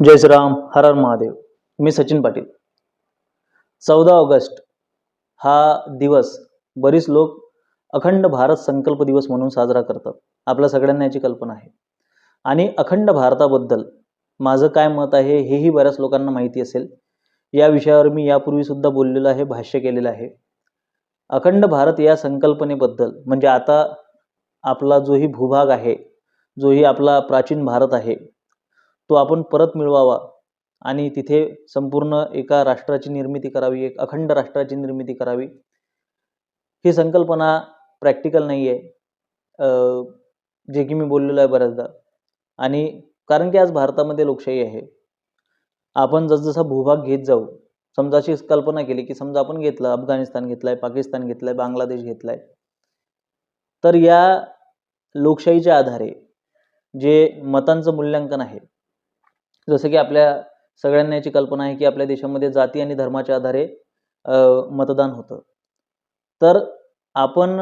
जय श्रीराम हर हर महादेव. मी सचिन पाटील. चौदा ऑगस्ट हा दिवस बरीच लोक अखंड भारत संकल्प दिवस म्हणून साजरा करतात. आपल्या सगळ्यांना याची कल्पना आहे. आणि अखंड भारताबद्दल माझं काय मत आहे हेही बऱ्याच लोकांना माहिती असेल. या विषयावर मी यापूर्वी सुद्धा बोललेलो आहे भाष्य केलेलं आहे. अखंड भारत या संकल्पनेबद्दल म्हणजे आता आपला जोही भूभाग आहे जोही आपला प्राचीन भारत आहे तो आपण परत मिळवावा. आणि तिथे संपूर्ण एका राष्ट्राची निर्मिती करावी एक अखंड राष्ट्राची निर्मिती करावी. ही संकल्पना प्रॅक्टिकल नाही आहे जे की मी बोललेलो आहे बऱ्याचदा. आणि कारण की आज भारतामध्ये लोकशाही आहे. आपण जसजसा भूभाग घेत जाऊ समजा अशी कल्पना केली की समजा आपण घेतलं अफगाणिस्तान घेतलाय पाकिस्तान घेतलाय बांगलादेश घेतलाय. तर या लोकशाहीच्या आधारे जे मतांचं मूल्यांकन आहे जसं की आपल्या सगळ्यांना याची कल्पना आहे की आपल्या देशामध्ये जाती आणि धर्माच्या आधारे मतदान होतं. तर आपण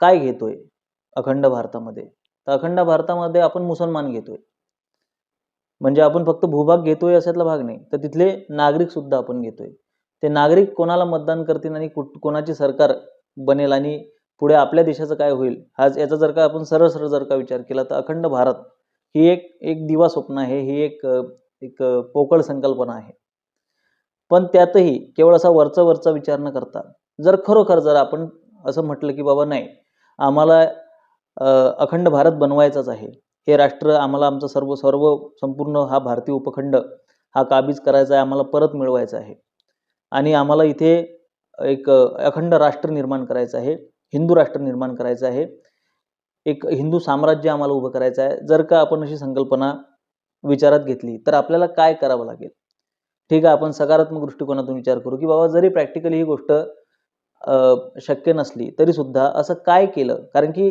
काय घेतोय अखंड भारतामध्ये? तर अखंड भारतामध्ये आपण मुसलमान घेतोय. म्हणजे आपण फक्त भूभाग घेतोय अशातला भाग नाही. तर तिथले नागरिक सुद्धा आपण घेतोय. ते नागरिक कोणाला मतदान करतील आणि कुठ कोणाची सरकार बनेल आणि पुढे आपल्या देशाचं काय होईल? हा याचा जर का आपण सरळ सरळ जर का विचार केला तर अखंड भारत ही एक एक दिवा स्वप्न आहे ही एक एक पोकळ संकल्पना आहे. पण त्यातही केवळ असा वरचा वरचा विचार न करता जर खरोखर जर आपण असं म्हटलं की बाबा नाही आम्हाला अखंड भारत बनवायचाच आहे हे राष्ट्र आम्हाला आमचं सर्व सर्व संपूर्ण हा भारतीय उपखंड हा काबीज करायचा आहे आम्हाला परत मिळवायचा आहे. आणि आम्हाला इथे एक अखंड राष्ट्र निर्माण करायचं आहे हिंदू राष्ट्र निर्माण करायचं आहे एक हिंदू साम्राज्य आम्हाला उभं करायचं आहे. जर का आपण अशी संकल्पना विचारात घेतली तर आपल्याला काय करावं लागेल? ठीक आहे आपण सकारात्मक दृष्टिकोनातून विचार करू की बाबा जरी प्रॅक्टिकली ही गोष्ट शक्य नसली तरी सुद्धा असं काय केलं? कारण की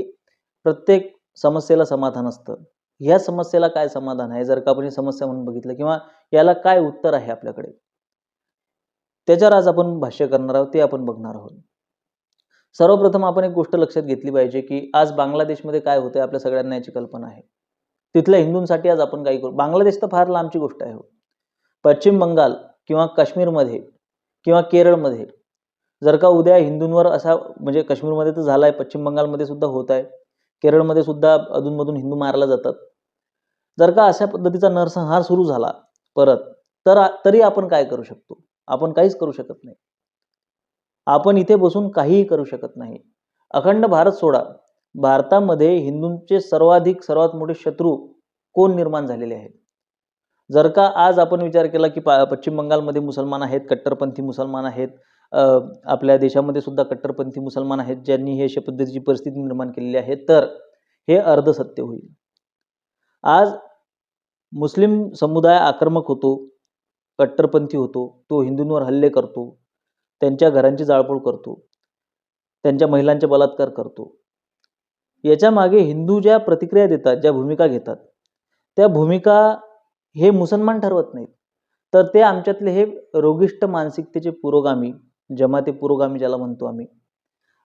प्रत्येक समस्येला समाधान असतं. ह्या समस्येला काय समाधान आहे? जर का आपण ही समस्या म्हणून बघितलं किंवा याला काय उत्तर आहे आपल्याकडे? त्याच्यावर आज आपण भाष्य करणार आहोत ते आपण बघणार आहोत. सर्वप्रथम आपण एक गोष्ट लक्षात घेतली पाहिजे की आज बांगलादेशमध्ये काय होतंय आपल्या सगळ्यांना याची कल्पना आहे. तिथल्या हिंदूंसाठी आज आपण काही करू. बांगलादेश तर फार लांबची गोष्ट आहे हो. पश्चिम बंगाल किंवा काश्मीरमध्ये किंवा केरळमध्ये जर का उद्या हिंदूंवर असा म्हणजे काश्मीरमध्ये तर झाला आहे पश्चिम बंगालमध्ये सुद्धा होत आहे केरळमध्ये सुद्धा अधूनमधून हिंदू मारला जातात. जर का अशा पद्धतीचा नरसंहार सुरू झाला परत तर तरी आपण काय करू शकतो? आपण काहीच करू शकत नाही. आपण इथे बसून काहीही करू शकत नाही. अखंड भारत सोडा. भारतामध्ये हिंदूंचे सर्वाधिक सर्वात मोठे शत्रू कोण निर्माण झालेले आहेत? जर का आज आपण विचार केला की पा पश्चिम बंगालमध्ये मुसलमान आहेत कट्टरपंथी मुसलमान आहेत आपल्या देशामध्ये सुद्धा कट्टरपंथी मुसलमान आहेत ज्यांनी हे अशा पद्धतीची परिस्थिती निर्माण केलेली आहे तर हे अर्धसत्य होईल. आज मुस्लिम समुदाय आक्रमक होतो कट्टरपंथी होतो तो हिंदूंवर हल्ले करतो त्यांच्या घरांची जाळपोळ करतो. त्यांच्या महिलांचे बलात्कार करतो. याच्यामागे हिंदू ज्या प्रतिक्रिया देतात ज्या भूमिका घेतात त्या भूमिका हे मुसलमान ठरवत नाहीत. तर ते आमच्यातले हे रोगिष्ट मानसिकतेचे पुरोगामी जमाते पुरोगामी ज्याला म्हणतो आम्ही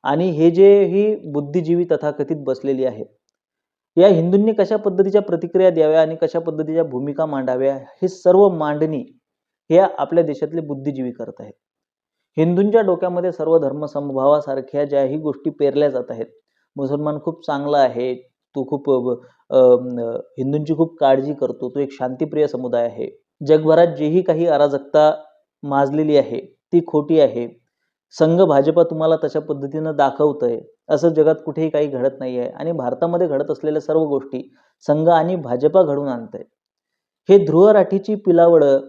आणि हे जे ही बुद्धिजीवी तथाकथित बसलेली आहेत या हिंदूंनी कशा पद्धतीच्या प्रतिक्रिया द्याव्या आणि कशा पद्धतीच्या भूमिका मांडाव्या हे सर्व मांडणी हे आपल्या देशातले बुद्धिजीवी करत आहेत. हिंदूंच्या डोक्यामध्ये सर्व धर्मसमभावासारख्या ज्याही गोष्टी पेरल्या जात आहेत. मुसलमान खूप चांगला आहे तो खूप हिंदूंची खूप काळजी करतो तो एक शांतिप्रिय समुदाय आहे. जगभरात जेही काही अराजकता माजलेली आहे ती खोटी आहे. संघ भाजपा तुम्हाला तशा पद्धतीनं दाखवतंय असं जगात कुठेही काही घडत नाही आहे आणि भारतामध्ये घडत असलेल्या सर्व गोष्टी संघ आणि भाजपा घडून आणतंय. हे ध्रुवराठीची पिलावडं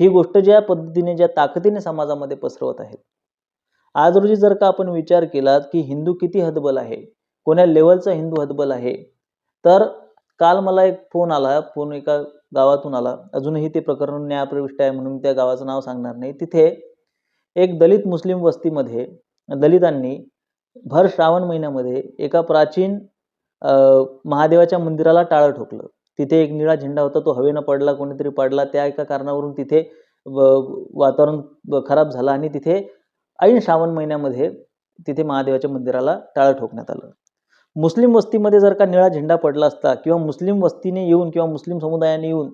ही गोष्ट ज्या पद्धतीने ज्या ताकदीने समाजामध्ये पसरवत आहेत. आज रोजी जर का आपण विचार केला की हिंदू किती हतबल आहे कोण्या लेवलचा हिंदू हतबल आहे तर काल मला एक फोन आला फोन एका गावातून आला. अजूनही ते प्रकरण न्यायप्रविष्ट आहे म्हणून त्या गावाचं नाव सांगणार नाही. तिथे एक दलित मुस्लिम वस्तीमध्ये दलितांनी भर श्रावण महिन्यामध्ये एका प्राचीन महादेवाच्या मंदिराला टाळं ठोकलं. तिथे एक निळा झेंडा होता तो हवेनं पडला कोणीतरी पडला त्या एका कारणावरून तिथे वातावरण खराब झालं आणि तिथे ऐन श्रावण महिन्यामध्ये तिथे महादेवाच्या मंदिराला टाळं ठोकण्यात आलं. मुस्लिम वस्तीमध्ये जर का निळा झेंडा पडला असता किंवा मुस्लिम वस्तीने येऊन किंवा मुस्लिम समुदायाने येऊन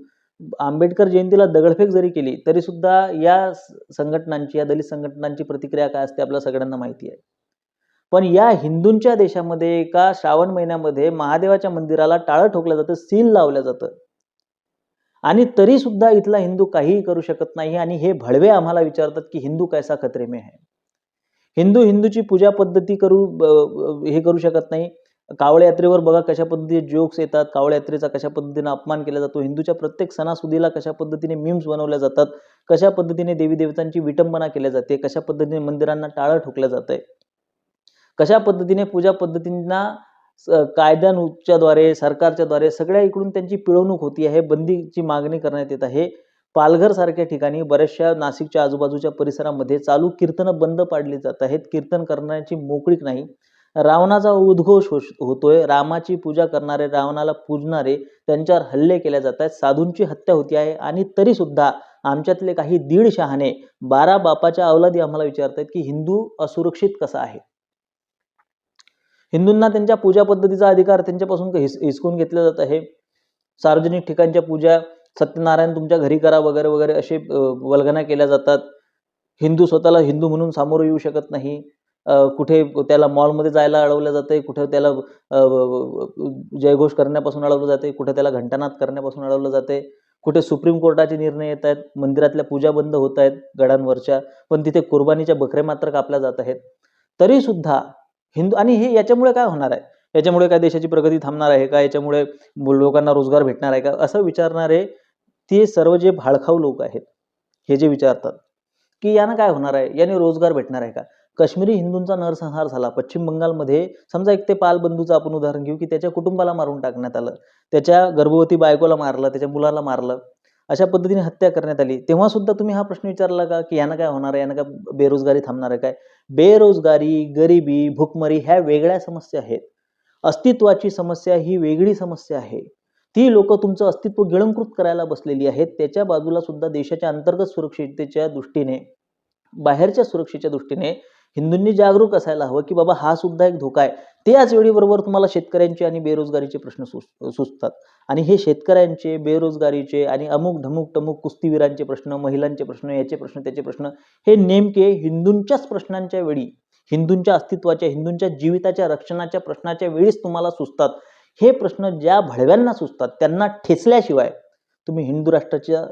आंबेडकर जयंतीला दगडफेक जरी केली तरीसुद्धा या संघटनांची या दलित संघटनांची प्रतिक्रिया काय असते आपल्या सगळ्यांना माहिती आहे. पण या हिंदूंच्या देशामध्ये एका श्रावण महिन्यामध्ये महादेवाच्या मंदिराला टाळं ठोकलं जातं सील लावलं जातं? आणि तरी सुद्धा इथला हिंदू काहीही करू शकत नाही आणि हे भडवे आम्हाला विचारतात की हिंदू कैसा खतरे में है? हिंदू हिंदूची पूजा पद्धती करू ब- हे करू शकत नाही. कावळ यात्रेवर बघा कशा पद्धतीने जोक्स येतात कावळ यात्रेचा कशा पद्धतीने अपमान केला जातो हिंदूच्या प्रत्येक सणासुदीला कशा पद्धतीने मीम्स बनवल्या जातात कशा पद्धतीने देवी देवतांची विटंबना केल्या जाते कशा पद्धतीने मंदिरांना टाळं ठोकलं जातंय? कशा पद्धतीने पूजा पद्धतींना स- सरकारच्याद्वारे सगळ्या इकडून त्यांची पिळवणूक होती आहे बंदीची मागणी करण्यात येत आहे. पालघर सारख्या ठिकाणी बऱ्याचशा नाशिकच्या आजूबाजूच्या परिसरामध्ये चालू कीर्तनं बंद पाडली जात आहेत. कीर्तन करण्याची मोकळीक नाही. रावणाचा उद्घोष होश- होतोय. रामाची पूजा करणारे रावणाला पूजणारे त्यांच्यावर हल्ले केले जात आहेत. साधूंची हत्या होती आहे. आणि तरी सुद्धा आमच्यातले काही दीड शहाणे बारा बापाच्या अवलादी आम्हाला विचारतात की हिंदू असुरक्षित कसा आहे? हिंदूंना त्यांच्या पूजा पद्धतीचा अधिकार त्यांच्यापासून हिस हिसकून घेतला जात. आहे सार्वजनिक ठिकाणच्या पूजा सत्यनारायण तुमच्या घरी करा वगैरे वगैरे असे वल्गना केल्या जातात. हिंदू स्वतःला हिंदू म्हणून सामोरं येऊ शकत नाही. कुठे त्याला मॉलमध्ये जायला अडवलं जाते कुठे त्याला जयघोष करण्यापासून अडवलं जाते कुठे त्याला घंटानाद करण्यापासून अडवलं जाते कुठे सुप्रीम कोर्टाचे निर्णय येत आहेत मंदिरातल्या पूजा बंद होत आहेत गडांवरच्या पण तिथे कुर्बानीच्या बकऱ्या मात्र कापल्या जात आहेत. तरीसुद्धा हिंदू आणि हे याच्यामुळे काय होणार आहे? याच्यामुळे काय देशाची प्रगती थांबणार आहे का? याच्यामुळे लोकांना रोजगार भेटणार आहे का? असं विचारणारे ते सर्व जे भाळखाऊ लोक आहेत हे जे विचारतात की यानं काय होणार आहे? याने रोजगार भेटणार आहे का? काश्मीरी हिंदूंचा नरसंहार झाला. पश्चिम बंगालमध्ये समजा एक ते पाल बंधूचं आपण उदाहरण घेऊ की त्याच्या कुटुंबाला मारून टाकण्यात आलं. त्याच्या गर्भवती बायकोला मारलं त्याच्या मुलाला मारलं. अशा पद्धतीने हत्या करण्यात आली. तेव्हा सुद्धा तुम्ही हा प्रश्न विचारला का की यानं काय होणार आहे यानं काय बेरोजगारी थांबणार आहे काय? बेरोजगारी गरिबी भूकमरी ह्या वेगळ्या समस्या आहेत. अस्तित्वाची समस्या ही वेगळी समस्या आहे. ती लोक तुमचं अस्तित्व गिळंकृत करायला बसलेली आहेत. त्याच्या बाजूला सुद्धा देशाच्या अंतर्गत सुरक्षिततेच्या दृष्टीने बाहेरच्या सुरक्षेच्या दृष्टीने हिंदूंनी जागरूक असायला हवं की बाबा हा सुद्धा एक धोका आहे. त्याच वेळी बरोबर तुम्हाला शेतकऱ्यांचे आणि बेरोजगारीचे प्रश्न सुच सुचतात. आणि हे शेतकऱ्यांचे बेरोजगारीचे आणि अमुक धमुक टमुक कुस्तीवीरांचे प्रश्न महिलांचे प्रश्न याचे प्रश्न त्याचे प्रश्न हे नेमके हिंदूंच्याच प्रश्नांच्या वेळी हिंदूंच्या अस्तित्वाच्या हिंदूंच्या जीविताच्या रक्षणाच्या प्रश्नाच्या वेळीच तुम्हाला सुचतात. हे प्रश्न ज्या भडव्यांना सुचतात त्यांना ठेचल्याशिवाय तुम्ही हिंदू राष्ट्राचा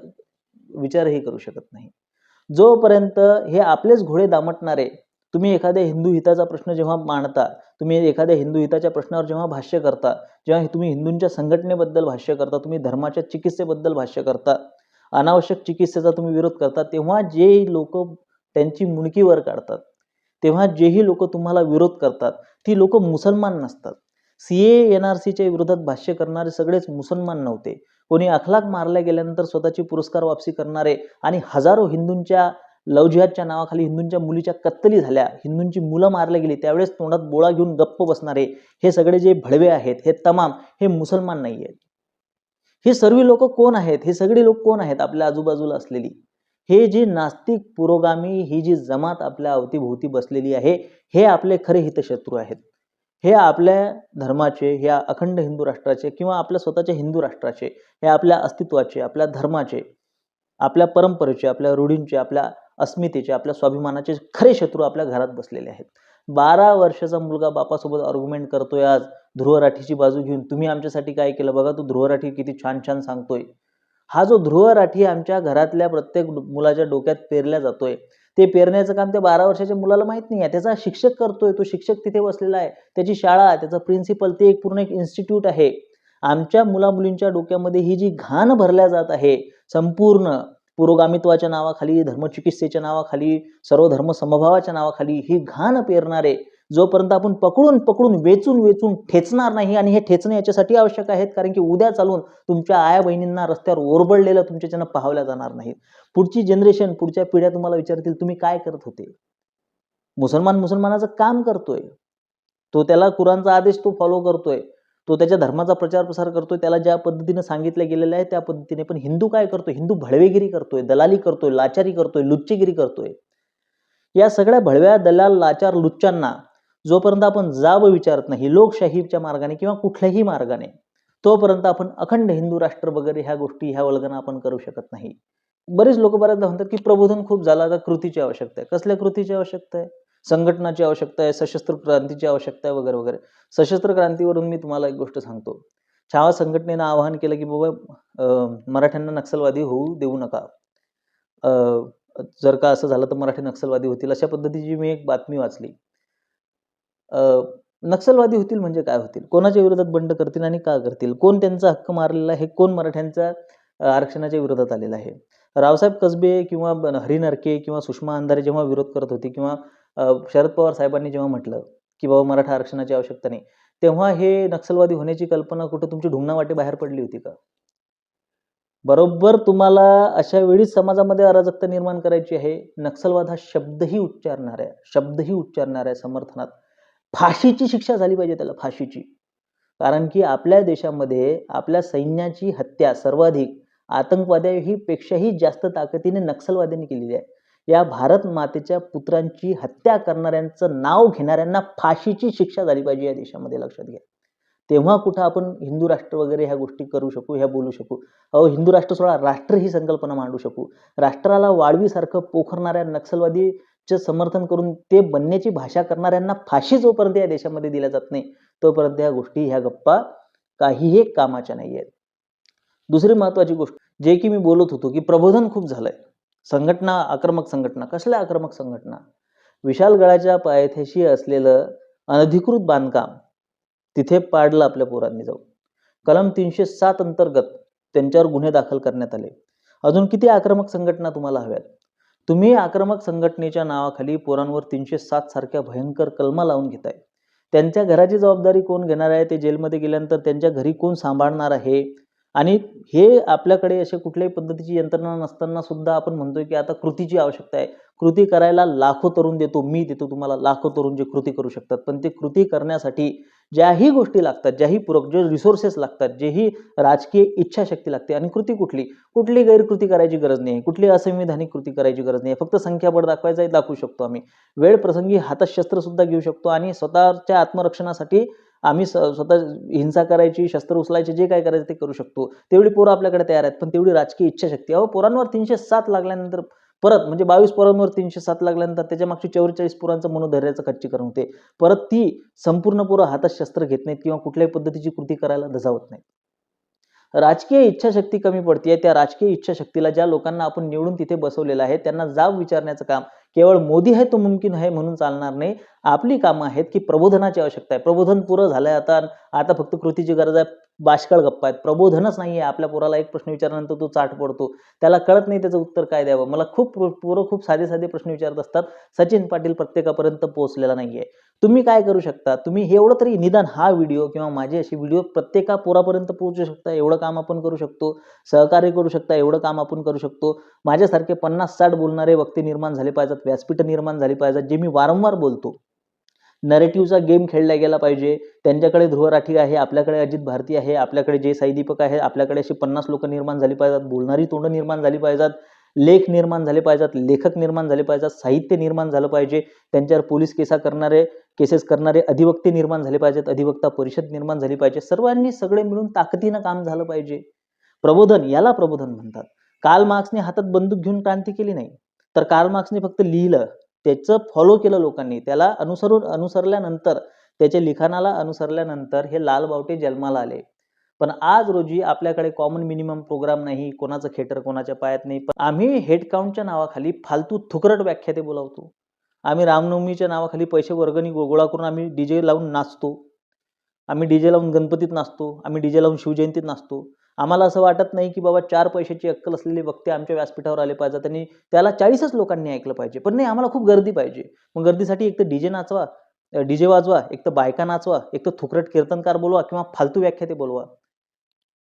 विचारही करू शकत नाही. जोपर्यंत हे आपलेच घोडे दामटणारे तुम्ही एखाद्या हिंदू हिताचा प्रश्न जेव्हा मांडता तुम्ही एखाद्या हिंदू हिताच्या प्रश्नावर जेव्हा भाष्य करता जेव्हा तुम्ही हिंदूंच्या संघटनेबद्दल भाष्य करता तुम्ही धर्माच्या चिकित्सेबद्दल भाष्य करता अनावश्यक चिकित्सेचा तुम्ही विरोध करता तेव्हा जे लोक त्यांची मुणकी वर काढतात तेव्हा जेही लोक तुम्हाला विरोध करतात ती लोक मुसलमान नसतात. सी ए एन आर सीच्या विरोधात भाष्य करणारे सगळेच मुसलमान नव्हते. कोणी अखलाक मारल्या गेल्यानंतर स्वतःची पुरस्कार वापसी करणारे आणि हजारो हिंदूंच्या लव जिहादच्या नावाखाली हिंदूंच्या मुलीच्या कत्तली झाल्या. हिंदूंची मुलं मारली गेली. त्यावेळेस तोंडात बोळा घेऊन गप्प बसणारे हे सगळे जे भडवे आहेत हे तमाम हे मुसलमान नाही आहेत. हे सर्व लोक कोण आहेत? हे सगळे लोक कोण आहेत? आपल्या आजूबाजूला असलेली. हे जे नास्तिक पुरोगामी ही जी जमात आपल्या अवतीभोवती बसलेली आहे हे आपले खरे हितशत्रू आहेत. हे आपल्या धर्माचे ह्या अखंड हिंदू राष्ट्राचे किंवा आपल्या स्वतःच्या हिंदू राष्ट्राचे हे आपल्या अस्तित्वाचे आपल्या धर्माचे आपल्या परंपरेचे आपल्या रूढींचे आपल्या अस्मितेचे आपल्या स्वाभिमानाचे खरे शत्रू आपल्या घरात बसलेले आहेत. बारा वर्षाचा मुलगा बापासोबत आर्ग्युमेंट करतोय आज ध्रुव राठीची बाजू घेऊन. तुम्ही आमच्यासाठी काय केलं? बघा तो ध्रुव राठी किती छान छान सांगतोय. हा जो ध्रुव राठी आमच्या घरातल्या प्रत्येक मुलाच्या डोक्यात पेरल्या जातोय ते पेरण्याचं काम त्या बारा वर्षाच्या मुलाला माहीत नाही आहे. त्याचा शिक्षक करतोय तो शिक्षक तिथे बसलेला आहे. त्याची शाळा त्याचा प्रिन्सिपल ते एक पूर्ण एक इन्स्टिट्यूट आहे. आमच्या मुलामुलींच्या डोक्यामध्ये ही जी घाण भरल्या जात आहे संपूर्ण पुरोगामित्वाच्या नावाखाली धर्मचिकित्सेच्या नावाखाली सर्व धर्म समभावाच्या नावाखाली ही घाण पेरणारे जोपर्यंत आपण पकडून पकडून वेचून वेचून ठेचणार नाही आणि हे ठेचणे याच्यासाठी आवश्यक आहेत कारण की उद्या चालून तुमच्या आया बहिणींना रस्त्यावर ओरबडलेलं तुमच्या ज्यांना पाहावल्या जाणार नाहीत पुढची जनरेशन पुढच्या पिढ्या तुम्हाला विचारतील तुम्ही काय करत होते? मुसलमान मुसलमानाचं काम करतोय. तो त्याला कुरांचा आदेश तो फॉलो करतोय. तो त्याच्या धर्माचा प्रचार प्रसार करतोय त्याला ज्या पद्धतीने सांगितलं गेलेलं आहे त्या पद्धतीने पण हिंदू काय करतोय? हिंदू भळवेगिरी करतोय दलाली करतोय लाचारी करतोय लुच्चेगिरी करतोय. या सगळ्या भळव्या दलाल लाचार लुच्च्यांना जोपर्यंत आपण जाब विचारत नाही लोकशाहीच्या मार्गाने किंवा कुठल्याही मार्गाने तोपर्यंत आपण अखंड हिंदू राष्ट्र वगैरे ह्या गोष्टी ह्या वल्गना आपण करू शकत नाही. बरेच लोक बऱ्याचदा म्हणतात की प्रबोधन खूप झालं आता कृतीची आवश्यकता आहे. कसल्या कृतीची आवश्यकता आहे? संघटनाची आवश्यकता आहे सशस्त्र क्रांतीची आवश्यकता आहे वगैरे वगैरे. सशस्त्र क्रांतीवरून मी तुम्हाला एक गोष्ट सांगतो. छावा संघटनेनं आवाहन केलं की बाबा मराठ्यांना नक्षलवादी होऊ देऊ नका. जर का असं झालं तर मराठी नक्षलवादी होतील अशा पद्धतीची मी एक बातमी वाचली. नक्षलवादी होतील म्हणजे काय होतील? कोणाच्या विरोधात बंड करतील आणि का करतील? कोण त्यांचा हक्क मारलेला आहे? कोण मराठ्यांच्या आरक्षणाच्या विरोधात आलेला आहे? रावसाहेब कसबे किंवा ब- हरी नरके किंवा सुषमा अंधारे जेव्हा विरोध करत होते किंवा शरद पवार साहेबांनी जेव्हा म्हटलं की बाबा मराठा आरक्षणाची आवश्यकता नाही तेव्हा हे नक्षलवादी होण्याची कल्पना कुठं तुमची ढुंगणावाटे बाहेर पडली होती का? बरोबर तुम्हाला अशा वेळीच समाजामध्ये अराजकता निर्माण करायची आहे. नक्षलवाद हा शब्दही उच्चारणार आहे शब्दही उच्चारणार आहे समर्थनात फाशीची शिक्षा झाली पाहिजे त्याला फाशीची. कारण की आपल्या देशामध्ये आपल्या सैन्याची हत्या सर्वाधिक आतंकवाद्याही पेक्षाही जास्त ताकदीने नक्षलवाद्यांनी केलेली आहे. या भारत मातेच्या पुत्रांची हत्या करणाऱ्यांचं नाव घेणाऱ्यांना फाशीची शिक्षा झाली पाहिजे या देशामध्ये लक्षात घ्या. तेव्हा कुठं आपण हिंदू राष्ट्र वगैरे ह्या गोष्टी करू शकू ह्या बोलू शकू. अहो हिंदू राष्ट्र सोडा राष्ट्र ही संकल्पना मांडू शकू. राष्ट्राला वाळवीसारखं पोखरणाऱ्या नक्षलवादीचे समर्थन करून ते बनण्याची भाषा करणाऱ्यांना फाशी जोपर्यंत या देशामध्ये दिल्या जात नाही तोपर्यंत ह्या गोष्टी ह्या गप्पा काहीही कामाच्या नाही आहेत दुसरी महत्वाची गोष्ट जे की मी बोलत होतो की प्रबोधन खूप झालंय. संघटना आक्रमक संघटना कसल्या आक्रमक संघटना? विशालगडाच्या पायथ्याशी असलेलं अनधिकृत बांधकाम तिथे पाडलं आपल्या पोरांनी जाऊन. कलम तीनशे सात अंतर्गत त्यांच्यावर गुन्हे दाखल करण्यात आले. अजून किती आक्रमक संघटना तुम्हाला हव्यात? तुम्ही आक्रमक संघटनेच्या नावाखाली पोरांवर तीनशे सात सारख्या भयंकर कलमा लावून घेताय. त्यांच्या घराची जबाबदारी कोण घेणार आहे? ते जेलमध्ये गेल्यानंतर त्यांच्या घरी कोण सांभाळणार आहे? आणि हे आपल्याकडे असे कुठल्याही पद्धतीची यंत्रणा नसताना सुद्धा आपण म्हणतोय की आता कृतीची आवश्यकता आहे. कृती करायला लाखो तरुण देतो मी देतो तुम्हाला लाखो तरुण जे कृती करू शकतात. पण ते कृती करण्यासाठी ज्याही गोष्टी लागतात ज्याही पूरक जे रिसोर्सेस लागतात जेही राजकीय इच्छाशक्ती लागते आणि कृती कुठली? कुठली गैरकृती करायची गरज नाही. कुठली असंविधानिक कृती करायची गरज नाही. फक्त संख्याबळ दाखवायचं दाखवू शकतो आम्ही. वेळ प्रसंगी हातात शस्त्र सुद्धा घेऊ शकतो आणि स्वतःच्या आत्मरक्षणासाठी आम्ही स- स्वतः हिंसा करायची शस्त्र उचलायचे जे काय करायचं ते करू शकतो. तेवढी पोरं आपल्याकडे तयार आहेत पण तेवढी राजकीय इच्छाशक्ती. अहो पोरांवर तीनशे सात लागल्यानंतर परत म्हणजे बावीस पोरांवर तीनशे सात लागल्यानंतर त्याच्या मागची चौवेचाळीस पोरांचं मनोधैर्याचं खच्चीकरण होते. परत ती संपूर्ण पोरं हातात शस्त्र घेत नाहीत किंवा कुठल्याही पद्धतीची कृती करायला धजावत नाहीत. राजकीय इच्छाशक्ती कमी पडते त्या राजकीय इच्छाशक्तीला ज्या लोकांना आपण निवडून तिथे बसवलेलं आहे त्यांना जाब विचारण्याचं काम केवळ मोदी आहे तो मुमकिन आहे म्हणून चालणार नाही. आपली कामं आहेत की प्रबोधनाची आवश्यकता आहे. प्रबोधन पुरं झालंय आता. आता फक्त कृतीची गरज आहे. बाष्कळ गप्पा आहेत. प्रबोधनच नाही आहे आपल्या पोराला एक प्रश्न विचारल्यानंतर तो चाट पडतो त्याला कळत नाही त्याचं उत्तर काय द्यावं. मला खूप पोरं खूप साधे साधे प्रश्न विचारत असतात. सचिन पाटील प्रत्येकापर्यंत पोहोचलेला आहे तुम्ही काय करू शकता? तुम्ही हे एवढं तरी निदान हा व्हिडिओ किंवा माझे असे व्हिडिओ प्रत्येका पोरापर्यंत पोहोचू शकता. एवढं काम आपण करू शकतो. सहकार्य करू शकता. एवढं काम आपण करू शकतो. माझ्यासारखे पन्नास साठ बोलणारे वक्ते निर्माण झाले पाहिजेत. व्यासपीठं निर्माण झाली पाहिजेत. जे मी वारंवार बोलतो. नरेटिव्हचा गेम खेळला गेला पाहिजे. त्यांच्याकडे ध्रुव राठी आहे आपल्याकडे अजित भारती आहे आपल्याकडे जे साई दीपक आहे आपल्याकडे अशी पन्नास लोक निर्माण झाली पाहिजेत बोलणारी तोंड निर्माण झाली पाहिजेत लेख निर्माण झाले पाहिजेत लेखक निर्माण झाले पाहिजेत साहित्य निर्माण झालं पाहिजे. त्यांच्यावर पोलीस केसा करणारे केसेस करणारे अधिवक्ते निर्माण झाले पाहिजेत अधिवक्ता परिषद निर्माण झाली पाहिजे. सर्वांनी सगळे मिळून ताकदीनं काम झालं पाहिजे. प्रबोधन याला प्रबोधन म्हणतात. कार्ल मार्क्सने हातात बंदूक घेऊन क्रांती केली नाही. तर कार्ल मार्क्सने फक्त लिहिलं. त्याचं फॉलो केलं लोकांनी. त्याला अनुसरून अनुसरल्यानंतर त्याच्या लिखाणाला अनुसरल्यानंतर हे लाल बावटे जन्माला आले. पण आज रोजी आपल्याकडे कॉमन मिनिमम प्रोग्राम नाही कोणाचं खेटर कोणाच्या पायात नाही. पण आम्ही हेड काउंटच्या नावाखाली फालतू थुकरट व्याख्याते बोलावतो. आम्ही रामनवमीच्या नावाखाली पैसे वर्गणी गो- गोळा करून आम्ही डीजे लावून नाचतो. आम्ही डीजे लावून गणपतीत नाचतो. आम्ही डीजे लावून शिवजयंतीत नाचतो. आम्हाला असं वाटत नाही की बाबा चार पैशाची अक्कल असलेले वक्ते आमच्या व्यासपीठावर आले पाहिजेत आणि त्याला चाळीसच लोकांनी ऐकलं पाहिजे. पण नाही आम्हाला खूप गर्दी पाहिजे. मग गर्दीसाठी एक तर डीजे नाचवा डीजे वाजवा एक तर बायका नाचवा एक तर थुकरट कीर्तनकार बोलवा किंवा फालतू व्याख्याते बोलवा.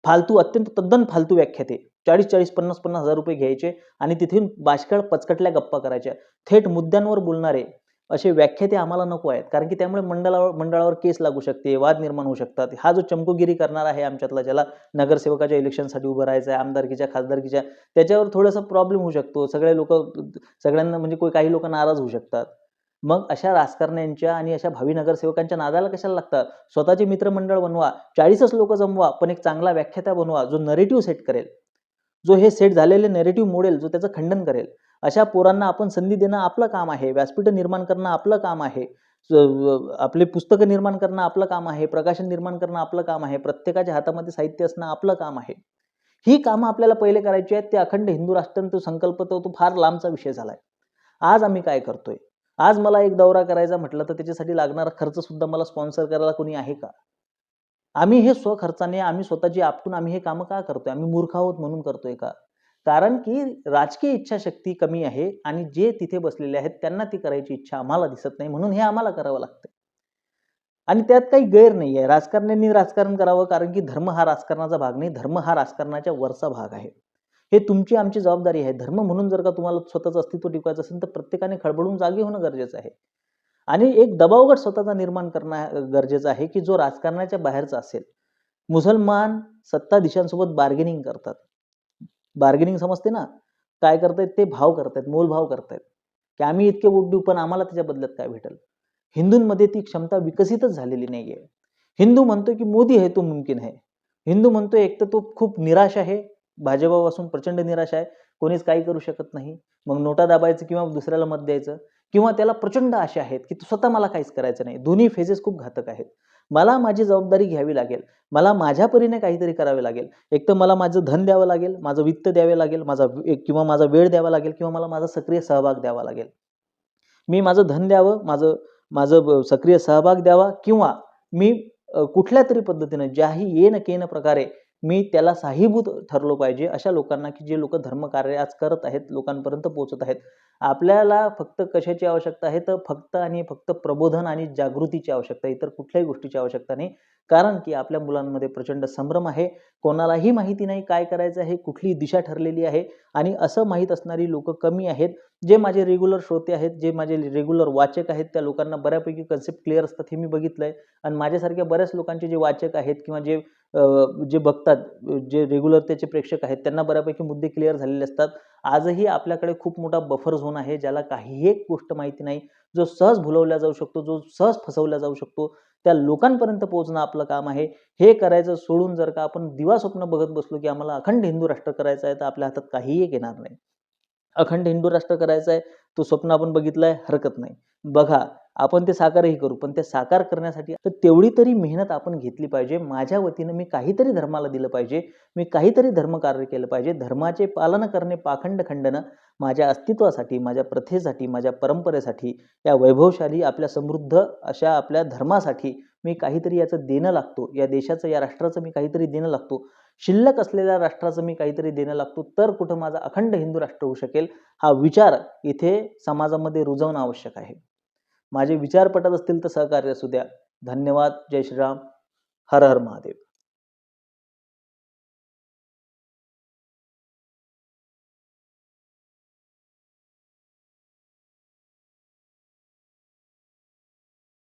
फालतू अत्यंत तद्दन फालतू व्याख्याते. चाळीस चाळीस पन्नास पन्नास हजार रुपये घ्यायचे आणि तिथून बाष्कळ पचकटल्या गप्पा करायच्या. थेट मुद्द्यांवर बोलणारे असे व्याख्याते आम्हाला नको आहेत. कारण की त्यामुळे मंडळावर मंडळावर केस लागू शकते वाद निर्माण होऊ शकतात. हा जो चमकोगिरी करणार आहे आमच्यातला ज्याला नगरसेवकाच्या इलेक्शनसाठी उभं राहायचं आहे आमदारकीच्या खासदारकीच्या त्याच्यावर थोडासा प्रॉब्लेम होऊ शकतो. सगळे लोक सगळ्यांना म्हणजे कोई काही लोक नाराज होऊ शकतात. मग अशा राजकारण्यांच्या आणि अशा भावी नगरसेवकांच्या नादाला कशाला लागतात? स्वतःचे मित्रमंडळ बनवा चाळीसच लोक जमवा पण एक चांगला व्याख्याता बनवा जो नरेटिव्ह सेट करेल. जो हे सेट झालेले नेरेटिव्ह मोडेल जो त्याचं खंडन करेल. अशा पोरांना आपण संधी देणं आपलं काम आहे. व्यासपीठ निर्माण करणं आपलं काम आहे. आपले पुस्तकं निर्माण करणं आपलं काम आहे. प्रकाशन निर्माण करणं आपलं काम आहे. प्रत्येकाच्या हातामध्ये साहित्य असणं आपलं काम आहे. ही कामं आपल्याला पहिले करायची आहेत. ते अखंड हिंदू राष्ट्र तो संकल्प तो तो फार लांबचा विषय झालाय. आज आम्ही काय करतोय? आज मला एक दौरा करायचा म्हटलं तर त्याच्यासाठी लागणारा खर्च सुद्धा मला स्पॉन्सर करायला कोणी आहे का? आम्ही हे स्वखर्चाने आम्ही स्वतःची आपटून आम्ही हे कामं का करतोय? आम्ही मूर्ख आहोत म्हणून करतोय का? कारण की राजकीय इच्छाशक्ती कमी आहे आणि जे तिथे बसलेले आहेत त्यांना ती करायची इच्छा आम्हाला दिसत नाही म्हणून हे आम्हाला करावं लागतं आणि त्यात काही गैर नाही आहे. राजकारण्यांनी राजकारण करावं कारण की धर्म हा राजकारणाचा भाग नाही. धर्म हा राजकारणाच्या वरचा भाग आहे. हे तुमची आमची जबाबदारी आहे. धर्म म्हणून जर का तुम्हाला स्वतःचं अस्तित्व टिकवायचं असेल तर प्रत्येकाने खळबळून जागी होणं गरजेचं आहे. आणि एक दबावगट स्वतःचा निर्माण करणं गरजेचं आहे की जो राजकारणाच्या बाहेरचा असेल. मुसलमान सत्ताधीशांसोबत बार्गेनिंग करतात. बार्गेनिंग समजते ना. काय करतायत ते भाव करतायत मोलभाव करतायत. की आम्ही इतके वोट देऊ पण आम्हाला त्याच्या बदल्यात काय भेटेल? हिंदूंमध्ये ती क्षमता विकसितच झालेली नाही आहे हिंदू म्हणतोय की मोदी आहे तो मुमकिन आहे. हिंदू म्हणतोय एक तर तो खूप निराश आहे. भाजपापासून प्रचंड निराश आहे. कोणीच काही करू शकत नाही. मग नोटा दाबायचं किंवा दुसऱ्याला मत द्यायचं किंवा त्याला प्रचंड आशा आहेत की स्वतः मला काहीच करायचं नाही. दोन्ही फेजेस खूप घातक आहेत. मला माझी जबाबदारी घ्यावी लागेल. मला माझ्या परीने काहीतरी करावे लागेल. एक तर मला माझं धन द्यावं लागेल माझं वित्त द्यावे लागेल माझा एक किंवा माझा वेळ द्यावा लागेल किंवा मला माझा सक्रिय सहभाग द्यावा लागेल. मी माझं धन द्यावं माझं माझं सक्रिय सहभाग द्यावा किंवा मी कुठल्या तरी पद्धतीनं ज्याही येन केन प्रकारे मी त्याला साहीभूत ठरलो पाहिजे अशा लोकांना की जे लोक धर्मकार्य आज करत आहेत लोकांपर्यंत पोहोचत आहेत. आपल्याला फक्त कशाची आवश्यकता आहे? तर फक्त आणि फक्त प्रबोधन आणि जागृतीची आवश्यकता इतर कुठल्याही गोष्टीची आवश्यकता नाही. कारण की आपल्या मुलांमध्ये प्रचंड संभ्रम आहे. कोणालाही माहिती नाही काय करायचं आहे. कुठली दिशा ठरलेली आहे. आणि असं माहीत असणारी लोक कमी आहेत. जे माझे रेग्युलर श्रोते आहेत जे माझे रेग्युलर वाचक आहेत त्या लोकांना बऱ्यापैकी कन्सेप्ट क्लिअर असतात हे मी बघितलंय. आणि माझ्यासारख्या बऱ्याच लोकांचे जे वाचक आहेत किंवा जे जे बघतात जे रेग्युलर त्याचे प्रेक्षक आहेत त्यांना बऱ्यापैकी मुद्दे क्लिअर झालेले असतात. आजही आपल्याकडे खूप मोठा बफर झोन आहे ज्याला काही एक गोष्ट माहिती नाही. जो सहज भुलवला जाऊ शकतो जो सहज फसवला जाऊ शकतो त्या लोकांपर्यंत पोहोचणं आपलं काम आहे. हे करायचं सोडून जर का आपण दिवा स्वप्न बघत बसलो की आम्हाला अखंड हिंदू राष्ट्र करायचं आहे तर आपल्या हातात काहीही एक येणार नाही. अखंड हिंदू राष्ट्र करायचं आहे तो स्वप्न आपण बघितलं आहे हरकत नाही. बघा आपण ते साकारही करू पण ते साकार करण्यासाठी तर तेवढी तरी मेहनत आपण घेतली पाहिजे. माझ्या वतीनं मी काहीतरी धर्माला दिलं पाहिजे मी काहीतरी धर्मकार्य केलं पाहिजे. धर्माचे पालन करणे पाखंड खंडनं माझ्या अस्तित्वासाठी माझ्या प्रथेसाठी माझ्या परंपरेसाठी या वैभवशाली आपल्या समृद्ध अशा आपल्या धर्मासाठी मी काहीतरी याचं देणं लागतो. या देशाचं या राष्ट्राचं मी काहीतरी देणं लागतो. शिल्लक असलेल्या राष्ट्राचं मी काहीतरी देणं लागतो तर कुठं माझा अखंड हिंदू राष्ट्र होऊ शकेल हा विचार इथे समाजामध्ये रुजवणं आवश्यक आहे. माझे विचार पटत असतील तर सहकार्य असू द्या. धन्यवाद. जय श्रीराम. हर हर महादेव.